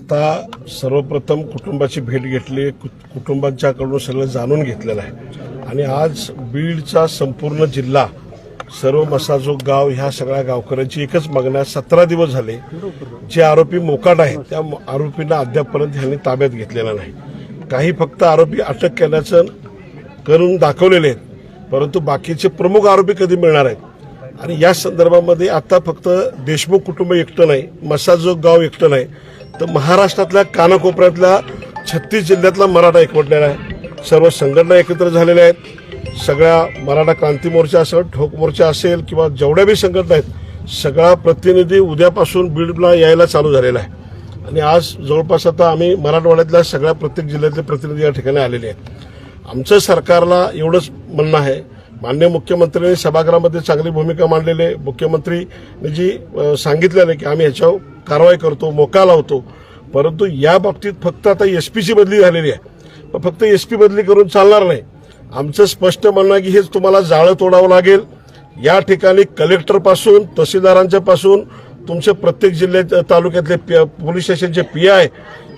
आता सर्वप्रथम कुटुंबाची भेट घेतली कुटुंबांच्याकडून सगळं जाणून घेतलेलं आहे. आणि आज बीडचा संपूर्ण जिल्हा सर्व मसाजोग गाव ह्या सगळ्या गावकऱ्यांची एकच मागणी आहे. सतरा दिवस झाले जे आरोपी मोकाट आहेत त्या आरोपींना अद्यापपर्यंत ह्यांनी ताब्यात घेतलेला नाही. काही फक्त आरोपी अटक केल्याचं करून दाखवलेले आहेत परंतु बाकीचे प्रमुख आरोपी कधी मिळणार आहेत? आणि या संदर्भामध्ये आता फक्त देशमुख कुटुंब एकटं नाही मसाजोग गाव एकटं नाही तर महाराष्ट्रातल्या कानाकोपऱ्यातल्या छत्तीस जिल्ह्यातला मराठा एकवटलेला आहे. सर्व संघटना एकत्र झालेल्या आहेत. सगळ्या मराठा क्रांती मोर्चा असेल ठोक मोर्चा असेल किंवा जेवढ्या बी संघटना आहेत सगळा प्रतिनिधी उद्यापासून बीडला यायला चालू झालेला आहे. आणि आज जवळपास आता आम्ही मराठवाड्यातल्या सगळ्या प्रत्येक जिल्ह्यातले प्रतिनिधी या ठिकाणी आलेले आहेत. आमचं सरकारला एवढंच म्हणणं आहे मान्य मुख्यमंत्र्यांनी सभागृहामध्ये चांगली भूमिका मांडलेली आहे. मुख्यमंत्रीने जी सांगितलेलं आहे की आम्ही ह्याच्यावर कारवाई करतो मोका लावतो. परंतु या बाबतीत फक्त आता एसपीची बदली झालेली आहे. फक्त फक्त एसपी बदली करून चालणार नाही. आमचं स्पष्ट म्हणणं की हेच तुम्हाला जाळं तोडावं लागेल. या ठिकाणी कलेक्टरपासून तहसीलदारांच्या पासून तुमचे प्रत्येक जिल्ह्यात तालुक्यातले पोलीस स्टेशनचे पी आय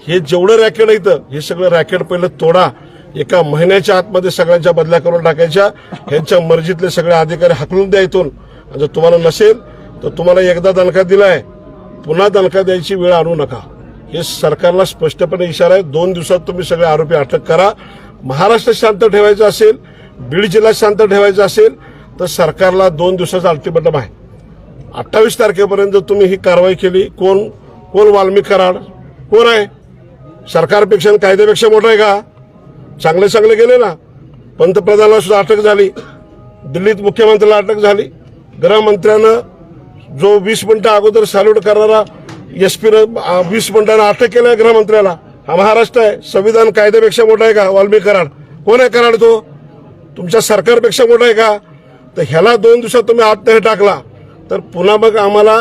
हे जेवढं रॅकेट आहे हे सगळं रॅकेट पहिलं तोडा. एका महिन्याच्या आतमध्ये सगळ्यांच्या बदल्या करून टाकायच्या. ह्यांच्या मर्जीतले सगळे अधिकारी हकलून द्या इथून. आणि जर तुम्हाला नसेल तर तुम्हाला एकदा दणका दिलाय पुन्हा दणका द्यायची वेळ आणू नका. हे सरकारला स्पष्टपणे इशारा आहे. दोन दिवसात तुम्ही सगळे आरोपी अटक करा. महाराष्ट्र शांत ठेवायचं असेल बीड जिल्हा शांत ठेवायचा असेल तर सरकारला दोन दिवसाचा अल्टिमेटम आहे. अठ्ठावीस तारखेपर्यंत तुम्ही ही कारवाई केली. कोण? कोण वाल्मिक कराड? कोण आहे? सरकारपेक्षा कायद्यापेक्षा मोठं आहे का? चांगले चांगले गेले ना पंतप्रधानाला सुद्धा अटक झाली. दिल्लीत मुख्यमंत्र्याला अटक झाली. गृहमंत्र्यानं जो वीस मिनिटं अगोदर सॅल्यूट करणारा एस पीनं वीस मिनिटांना अटक केलं गृहमंत्र्याला. हा महाराष्ट्र आहे. संविधान कायद्यापेक्षा मोठा आहे का? वाल्मिक कराड. कोण आहे कराड तो? तुमच्या सरकारपेक्षा मोठा आहे का? तर ह्याला दोन दिवसात तुम्ही आत नाही टाकला. तर पुन्हा मग आम्हाला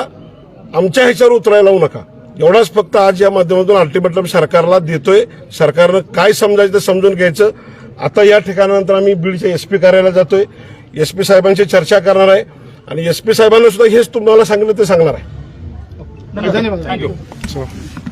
आमच्या ह्याच्यावर उतरायला लावू नका. एवढाच फक्त आज या माध्यमातून अल्टिमेटम सरकारला देतोय. सरकारनं काय समजायचं ते समजून घ्यायचं. आता या ठिकाणानंतर आम्ही बीडच्या एसपी कार्यालयात जातोय. एसपी साहेबांशी चर्चा करणार आहे. आणि एसपी साहेबांना सुद्धा हेच तुम्हाला सांगितलं ते सांगणार आहे. धन्यवाद.